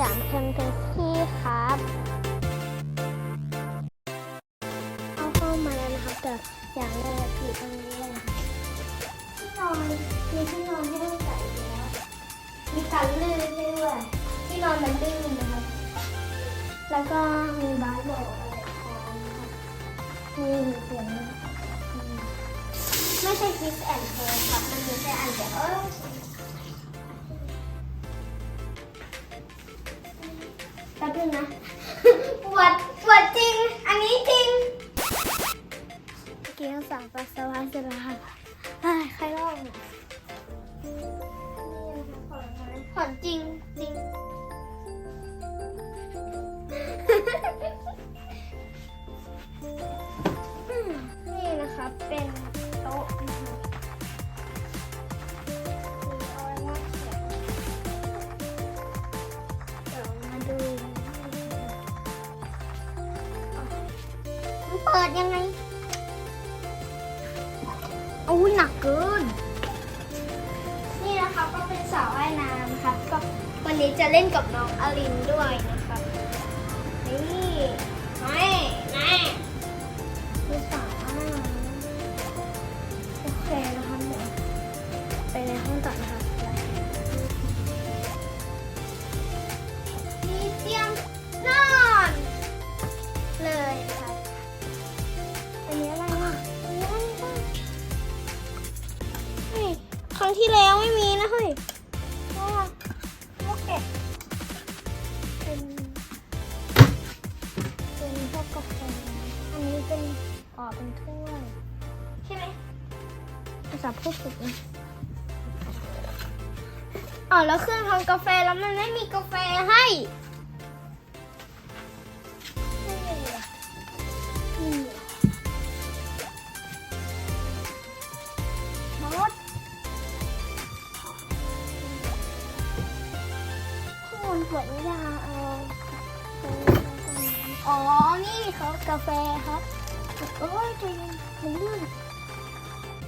ยามเทมเพนที่ครับเข้าห้องมาแล้วนะครับแต่อย่างแรกคือตรงนี้เลยที่นอนมีที่นอนให้ใส่แล้วมีกันลื่นให้ด้วยที่นอนมันลื่นนะครับ แล้วก็มีบาสบอกอะไรพร้อมนะครับมีเสียงไม่ใช่คิสแอนด์โทครับมันมีแค่อันเดียว ป๊บนึงนะ ปวด ปวดจริง อันนี้จริงเมื่อกี้ทั้งสามปัสสาวะเสร็จแล้วค่ะเฮ้ยใครเล่าเนี่ยนี่นะคะผ่อนจริงจริงนี่นะคะเป็น เปิดยังไงอู้หนักเกิน นี่นะคะก็เป็นสาวว่ายน้ำนะคะก็วันนี้จะเล่นกับน้องอลินด้วยนะคะนี่ไม่ไม่ ที่แล้วไม่มีนะเฮ้ยว้าวโอเคเป็นเป็นพวกกาแฟอันนี้เป็นอ๋อเป็นถ้วยใช่ไหมภาษาพูดถูกนะอ๋อแล้วเครื่องทำกาแฟแล้วมันไม่มีกาแฟให้ เปิดไม่ได้เอาอ๋อ นี่เขากาแฟครับ โอ้ยใจเย็นมันลื่น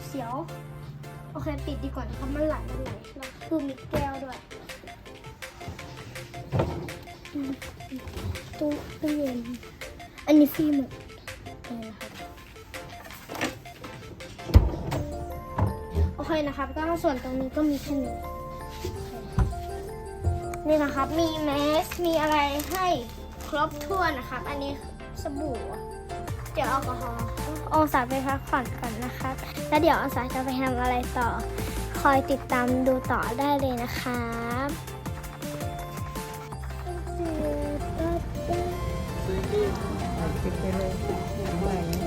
เสียว โอเค ปิดดีกว่านะครับมันไหลมันไหลแล้วคือมีแก้วด้วยตู้ตู้เย็นอันนี้ฟรีหมดเลยนะครับโอเคนะครับ ก็ส่วนตรงนี้ก็มีแค่นี้ นี่นะครับมีแมสมีอะไรให้ครบถ้วนนะครับ อันนี้สบู่เดี๋ยวแอลกอฮอล์เอาสายไปพักผ่อนก่อนนะครับ แล้วเดี๋ยวเอาสายจะไปทำอะไรต่อ คอยติดตามดูต่อได้เลยนะครับ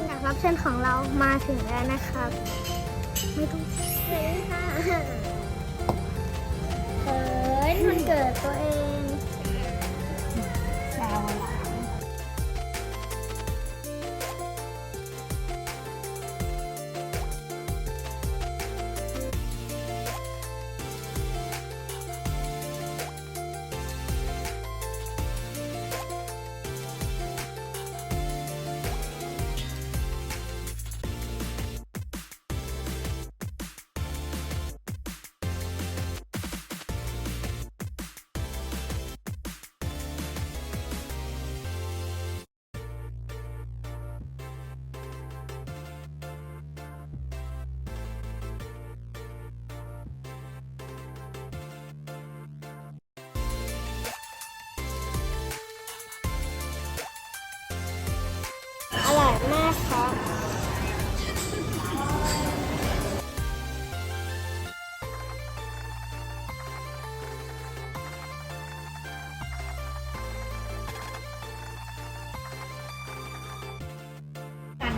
นะครับเส้นของเรามาถึงแล้วนะครับ ไม่ต้องเลยค่ะ ตัวเอง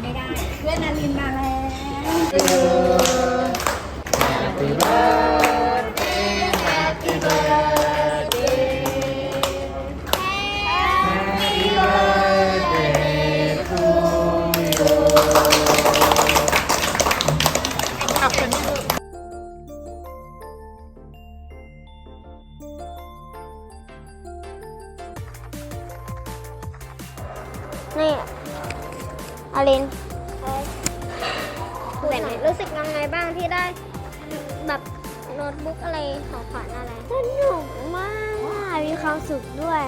ไม่ได้ เพื่อนนารินมาแล้วนี่ อารินเหมือนรู้สึกยังไงบ้างที่ได้แบบโน้ตบุ๊กอะไรของขวัญอะไร สนุกมาก มีความสุขด้วย